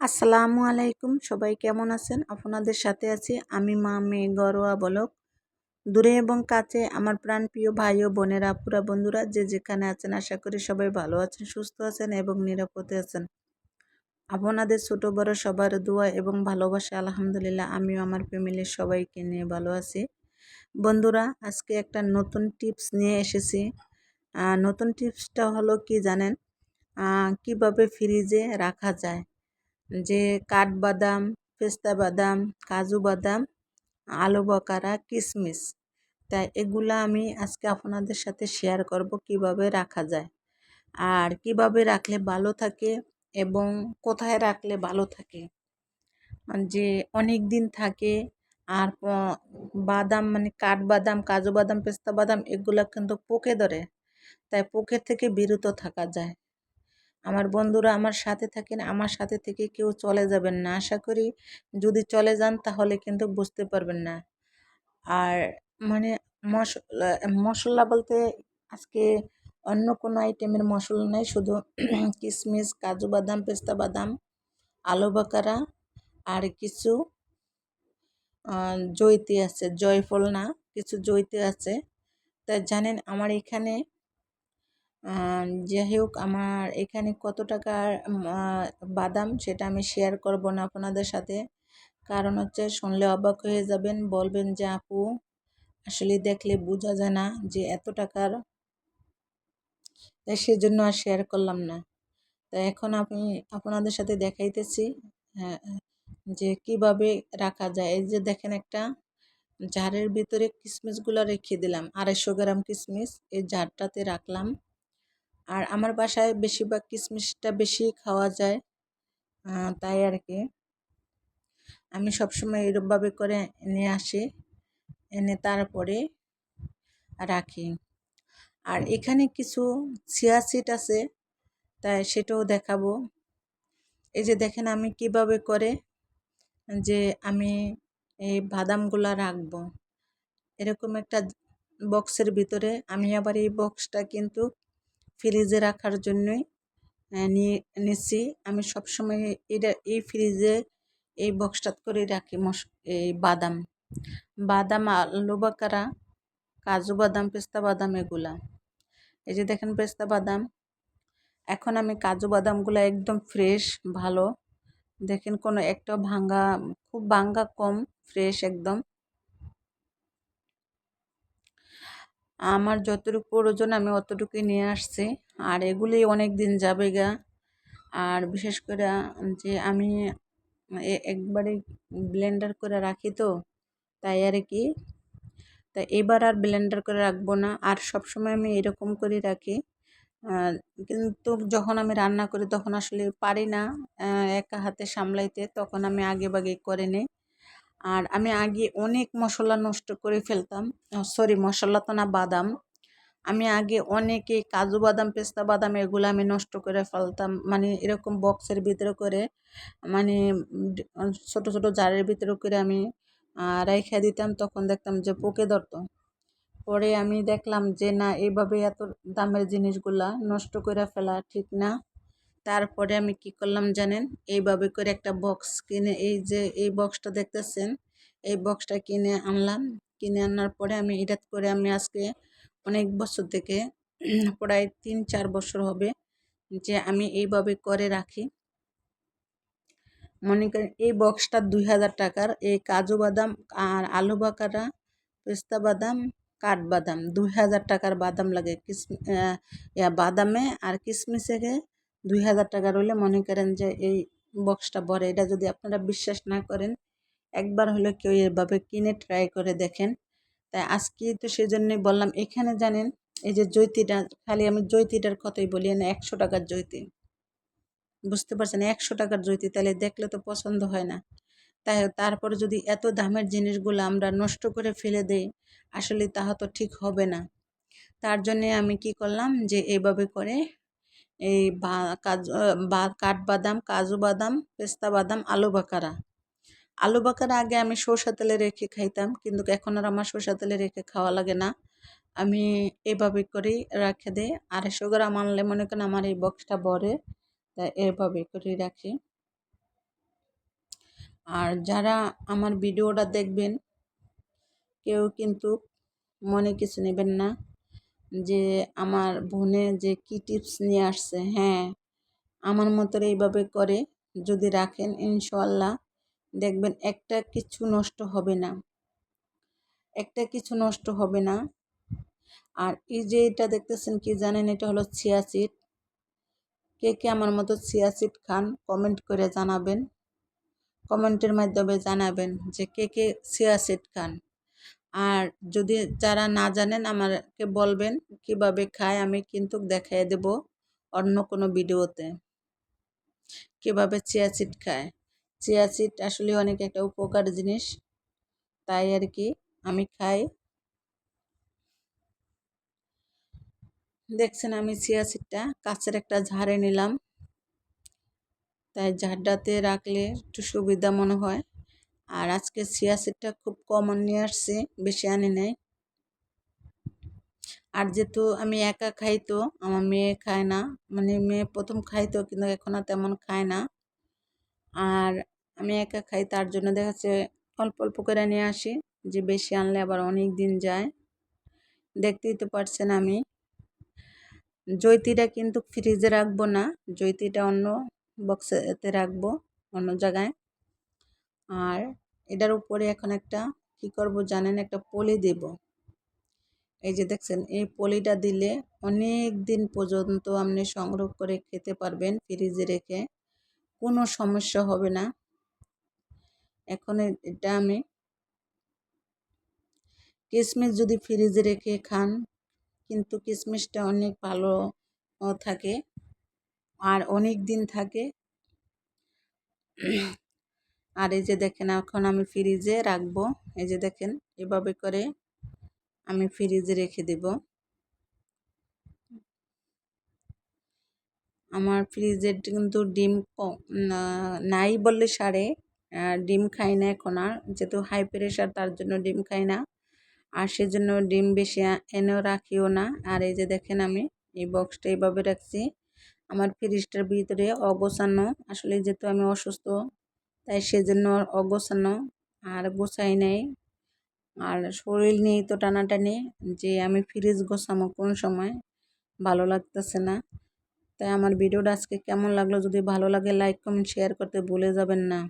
আসসালামু আলাইকুম। সবাই কেমন আছেন? আপনাদের সাথে আছি আমি মা মেয়ে গরোয়া বলক। দূরে এবং কাছে আমার প্রাণপ্রিয় ভাই ও বোনেরা আপুরা বন্ধুরা, যে যেখানে আছেন আশা করি সবাই ভালো আছেন, সুস্থ আছেন এবং নিরাপদে আছেন। আপনাদের ছোট বড় সবার দোয়া এবং ভালোবাসা, আলহামদুলিল্লাহ, আমিও আমার ফ্যামিলির সবাইকে নিয়ে ভালো আছি। বন্ধুরা, আজকে একটা নতুন টিপস নিয়ে এসেছি। নতুন টিপসটা হলো কি জানেন? কীভাবে ফ্রিজে রাখা যায়? যে কাঠবাদাম, পেস্তা বাদাম, কাজু বাদাম, আলু বকারা কিশমিশ তাই এগুলো আমি আজকে আপনাদের সাথে শেয়ার করব কীভাবে রাখা যায়। আর কীভাবে রাখলে ভালো থাকে এবং কোথায় রাখলে ভালো থাকে। যে অনেক দিন থাকে আর বাদাম মানে কাঠবাদাম, কাজু বাদাম, পেস্তা বাদাম, এগুলো কিন্তু পোকে ধরে। তাই পোকের থেকে বিরত থাকা যায়। আমার বন্ধুরা আমার সাথে থাকেন, আমার সাথে থেকে কেউ চলে যাবেন না। আশা করি যদি চলে যান তাহলে কিন্তু বুঝতে পারবেন না। আর মানে মশলা মশলা বলতে আজকে অন্য কোনো আইটেমের মশলা নেই, শুধু কিশমিশ কাজু বাদাম, পেস্তা বাদাম, আলু বাকারা আর কিছু জৈতি আছে, জয়ফল না, কিছু জৈতি আছে। তা জানেন আমার এখানে যাই হোক আমার এখানে কত টাকার বাদাম সেটা আমি শেয়ার করব না আপনাদের সাথে। কারণ হচ্ছে শুনলে অবাক হয়ে যাবেন, বলবেন যে, আপু, আসলে দেখলে বোঝা যায় না যে এত টাকার। তাই সেজন্য আর শেয়ার করলাম না। তো এখন আমি আপনাদের সাথে দেখাইতেছি যে কীভাবে রাখা যায়। এই যে দেখেন একটা জারের ভিতরে কিশমিশগুলো রেখে দিলাম, আড়াইশো গ্রাম কিশমিশ এই জারটাতে রাখলাম। আর আমার বাসায় বেশিরভাগ কিশমিশটা বেশি খাওয়া যায় তাই আর কি। আমি সবসময় এরকমভাবে করে এনে আসি, এনে তারপরে রাখি। আর এখানে কিছু সিয়া সিট আছে, তাই সেটাও দেখাবো। এই যে দেখেন আমি কীভাবে করে যে আমি এই বাদামগুলা রাখব। এরকম একটা বক্সের ভিতরে আমি আবার এই বক্সটা কিন্তু ফ্রিজে রাখার জন্যই নিয়ে নিছি আমি সবসময় এটা, এই ফ্রিজে এই বক্সটা করে রাখি মশ, এই বাদাম। বাদাম, আলু বাকারা, কাজু বাদাম, পেস্তা বাদাম এগুলা। এই যে দেখেন পেস্তা বাদাম। এখন আমি কাজু বাদামগুলো একদম ফ্রেশ, ভালো। দেখেন কোনো একটা ভাঙ্গা খুব ভাঙ্গা কম, ফ্রেশ একদম। আমার যতটুকু প্রয়োজন আমি অতটুকুই নিয়ে আসছি। আর এগুলি অনেক দিন যাবে গা। আর বিশেষ করে যে আমি একবারে ব্লেন্ডার করে রাখি তো, তাই আর কি। তা এবার আর ব্লেন্ডার করে রাখব না। আর সবসময় আমি এরকম করে রাখি। কিন্তু যখন আমি রান্না করি, তখন আসলে পারি না একা হাতে সামলাইতে। তখন আমি আগে বাগে করে নিই। আর আমি আগে অনেক মশলা নষ্ট করে ফেলতাম। সরি মশলা তো না, বাদাম। আমি আগে অনেকে কাজু বাদাম, পেস্তা বাদাম এগুলো আমি নষ্ট করে ফেলতাম। মানে এরকম বক্সের ভিতরে করে মানে ছোট ছোট জারের ভিতরে করে আমি রাইখা দিতাম। তখন দেখতাম যে পোকে ধরতো। পরে আমি দেখলাম যে না, এইভাবে এত দামের জিনিসগুলা নষ্ট করে ফেলা ঠিক না। তারপরে আমি কি করলাম জানেন? এইভাবে করে একটা বক্স কিনে, এই যে, এই বক্সটা দেখতেছেন? এই বক্সটা কিনে আনলাম। কিনে আনার পরে আমি এটা করে আমি আজকে অনেক বছর থেকে, প্রায় তিন চার বছর হবে যে আমি এইভাবে করে রাখি। মনে করেন এই বক্সটা দুই হাজার টাকার, এই কাজু বাদাম আর আলু বাকারা, পেস্তা বাদাম কাঠবাদাম দুই হাজার টাকার বাদাম লাগে। কিস বাদামে আর কিশমিশে দুই হাজার টাকা রইলে মনে করেন যে এই বক্সটা ভরে এটা যদি আপনারা বিশ্বাস না করেন, একবার হলে কেউ এভাবে কিনে ট্রাই করে দেখেন। তাই আজকে তো সেই জন্যই বললাম, এখানে জানেন, এই যে জৈতিটা, খালি আমি জৈতিটার কথাই বলি না একশো টাকার জৈতি। বুঝতে পারছেন? একশো টাকার জৈতি, তাহলে দেখলে তো পছন্দ হয় না। তাই তারপরে যদি এত দামের জিনিসগুলো আমরা নষ্ট করে ফেলে দেই, আসলে তাহা তো ঠিক হবে না। তার জন্যে আমি কি করলাম যে এইভাবে করে এই বা কাজু বা কাঠবাদাম, কাজু বাদাম, পেস্তা বাদাম, আলু বাকারা। আলু বাকারা আগে আমি সরষা তেলে রেখে খাইতাম, কিন্তু এখন আর আমার সরষা তেলে রেখে খাওয়া লাগে না। আমি এভাবে করেই রেখে দিই আড়াইশো গ্রাম আনলে মনে করেন আমার এই বক্সটা ভরে তাই এভাবে করেই রাখি। আর যারা আমার ভিডিওটা দেখবেন, কেউ কিন্তু মনে কিছু নেবেন না। যে আমার বোনে যে কী টিপস নিয়ে আসছে হ্যাঁ আমার মতো এইভাবে করে যদি রাখেন ইনশাল্লাহ দেখবেন একটা কিছু নষ্ট হবে না। একটা কিছু নষ্ট হবে না। আর এই যে এটা দেখতেছেন কি জানেন, এটা হলো সিড কে কে আমার মতো সিড খান কমেন্ট করে জানাবেন। কমেন্টের মাধ্যমে জানাবেন যে কে কে সিড খান। আর যদি যারা না জানেন আমাকে বলবেন কীভাবে খায়, আমি কিন্তু দেখাই দেব অন্য কোনো ভিডিওতে কীভাবে চিয়া সিড খায়। চিয়া সিড আসলে অনেক একটা উপকার জিনিস, তাই আর কি আমি খাই। দেখছেন আমি চিয়া সিডটা কাছের একটা ঝাড়ে নিলাম, তাই ঝাড়টাতে রাখলে একটু সুবিধা মনে হয়। আর আজকে চিয়া সিডটা খুব কমন নিয়ে আসছে, বেশি আনি নাই। আর যেহেতু আমি একা খাই তো, আমার মেয়ে খায় না মানে মেয়ে প্রথম খাইতো কিন্তু এখন আর তেমন খায় না। আর আমি একা খাই, তার জন্য দেখা যাচ্ছে অল্প অল্প করে নিয়ে আসি, যে বেশি আনলে আবার অনেক দিন যায়। দেখতেই তো পারছেন আমি। জৈতিটা কিন্তু ফ্রিজে রাখব না, জৈতিটা অন্য বক্সেতে রাখব, অন্য জায়গায়। আর এটার উপরে এখন একটা, কি করব জানেন? একটা পলি দেব। এই যে দেখছেন, এই পলিটা দিলে অনেক দিন পর্যন্ত আপনি সংগ্রহ করে খেতে পারবেন ফ্রিজে রেখে। কোনো সমস্যা হবে না। এখন এটা আমি কিশমিশ যদি ফ্রিজে রেখে খান, কিন্তু কিশমিশটা অনেক ভালো থাকে। আর অনেক দিন থাকে। আর এই যে দেখেন, এখন আমি ফ্রিজে রাখব। এই যে দেখেন, এভাবে করে আমি ফ্রিজে রেখে দেব। আমার ফ্রিজের কিন্তু ডিম নাই বললে সারে। ডিম খাই না এখন আর, যেহেতু হাই প্রেশার তার জন্য ডিম খাই না। আর সেজন্য ডিম বেশি এনেও রাখিও না। আর এই যে দেখেন আমি, এই বক্সটা এইভাবে রাখছি। আমার ফ্রিজটার ভিতরে অগোছানো আসলে যেহেতু আমি অসুস্থ তাই সেজন্য অগোছানো আর গোছাই নেই। আর শরীর নিয়েই তো টানাটানি যে আমি ফ্রিজ গোছামো কোন সময়, ভালো লাগতেছে না। তাই আমার ভিডিওটা আজকে কেমন লাগল যদি ভালো লাগে, লাইক, কমেন্ট শেয়ার করতে ভুলে যাবেন না।